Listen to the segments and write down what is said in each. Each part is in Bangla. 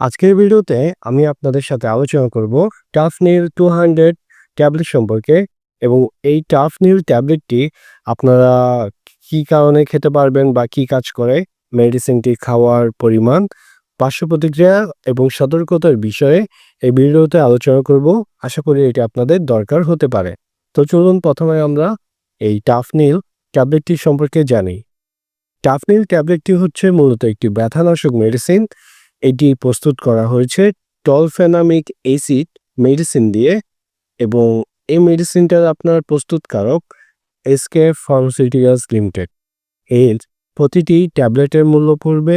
আজকের ভিডিওতে আমি আপনাদের সাথে আলোচনা করব টাফনিল টু হান্ড্রেড ট্যাবলেট সম্পর্কে এবং এই টাফনিল ট্যাবলেটটি আপনারা কি কারণে খেতে পারবেন বা কি কাজ করে, মেডিসিনটি খাওয়ার পরিমাণ, পার্শ্ব প্রতিক্রিয়া এবং সতর্কতার বিষয়ে এই ভিডিওতে আলোচনা করব। আশা করি এটি আপনাদের দরকার হতে পারে। তো চলুন প্রথমে আমরা এই টাফনিল ট্যাবলেটটি সম্পর্কে জানি। টাফনিল ট্যাবলেটটি হচ্ছে মূলত একটি ব্যথানাশক মেডিসিন। এটি প্রস্তুত করা হয়েছে টলফেনামিক অ্যাসিড মেডিসিন দিয়ে এবং এই মেডিসিনটার আপনার প্রস্তুতকারক এসকে ফার্মাসিউটিক্যালস লিমিটেড। এর প্রতিটি ট্যাবলেটের মূল্য পড়বে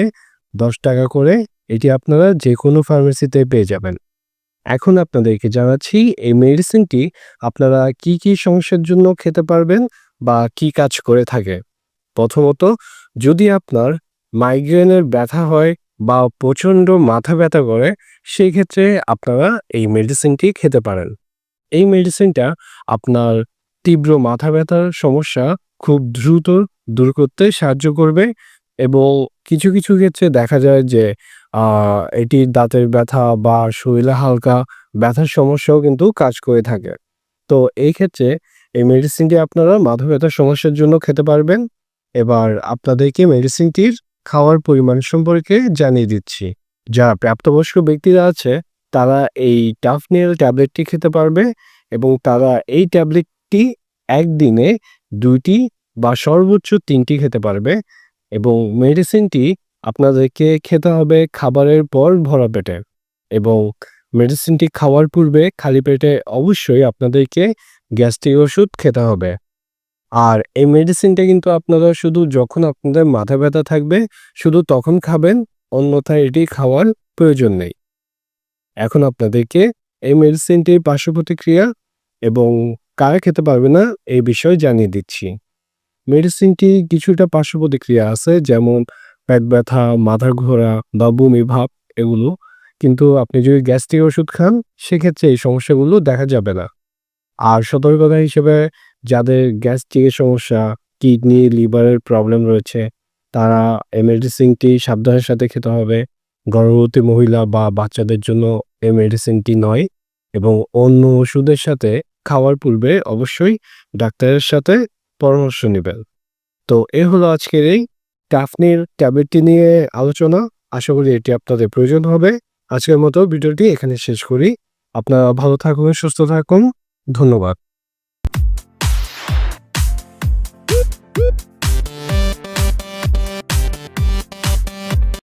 দশ টাকা করে। এটি আপনারা যে কোনো ফার্মেসিতে পেয়ে যাবেন। এখন আপনাদেরকে জানাচ্ছি এই মেডিসিনটি আপনারা কি কি সমস্যার জন্য খেতে পারবেন বা কি কাজ করে থাকে। প্রথমত, যদি আপনার মাইগ্রেনের ব্যথা হয় বা প্রচণ্ড মাথা ব্যথা করে, সেই ক্ষেত্রে আপনারা এই মেডিসিনটি খেতে পারেন। এই মেডিসিনটা আপনার তীব্র মাথা ব্যথার সমস্যা খুব দ্রুত দূর করতে সাহায্য করবে এবং কিছু কিছু ক্ষেত্রে দেখা যায় যে এটি দাঁতের ব্যথা বা শরীরে হালকা ব্যথার সমস্যাও কিন্তু কাজ করে থাকে। তো এই ক্ষেত্রে এই মেডিসিনটি আপনারা মাথা ব্যথার সমস্যার জন্য খেতে পারবেন। এবার আপনাদেরকে মেডিসিনটির খাওয়ার পরিমাণ সম্পর্কে জানিয়ে দিচ্ছি। যারা প্রাপ্তবয়স্ক ব্যক্তিরা আছে, তারা এই টাফনিল ট্যাবলেটটি খেতে পারবে এবং তারা এই ট্যাবলেটটি একদিনে দুইটি বা সর্বোচ্চ তিনটি খেতে পারবে এবং মেডিসিনটি আপনাদেরকে খেতে হবে খাবারের পর ভরা পেটে এবং মেডিসিনটি খাওয়ার পূর্বে খালি পেটে অবশ্যই আপনাদেরকে গ্যাস্ট্রিক ওষুধ খেতে হবে। আর এই মেডিসিনটা কিন্তু আপনারা শুধু যখন আপনাদের মাথা ব্যথা থাকবে, শুধু তখন খাবেন, অন্যথায় এটি খাওয়ার প্রয়োজন নেই। এখন আপনাদেরকে এই মেডিসিনটির পার্শ্ব প্রতিক্রিয়া এবং কারা খেতে পারবে না, এই বিষয়ে জানিয়ে দিচ্ছি। মেডিসিনটি কিছুটা পার্শ্ব প্রতিক্রিয়া আছে, যেমন পেট ব্যথা মাথা ঘোরা, বা বমি ভাব এগুলো। কিন্তু আপনি যদি গ্যাস্ট্রিক ওষুধ খান, সেক্ষেত্রে এই সমস্যাগুলো দেখা যাবে না। আর সতর্কতা হিসেবে যাদের গ্যাস্ট্রিকের সমস্যা, কিডনি, লিভারের প্রবলেম রয়েছে, তারা এই মেডিসিনটি সাবধানের সাথে খেতে হবে। গর্ভবতী মহিলা বা বাচ্চাদের জন্য এই মেডিসিনটি নয় এবং অন্য ওষুধের সাথে খাওয়ার পূর্বে অবশ্যই ডাক্তারের সাথে পরামর্শ নেবেন। তো এ হলো আজকের এই টাফনির ট্যাবলেটটি নিয়ে আলোচনা। আশা করি এটি আপনাদের প্রয়োজন হবে। আজকের মতো ভিডিওটি এখানে শেষ করি। আপনারা ভালো থাকুন, সুস্থ থাকুন। ধন্যবাদ।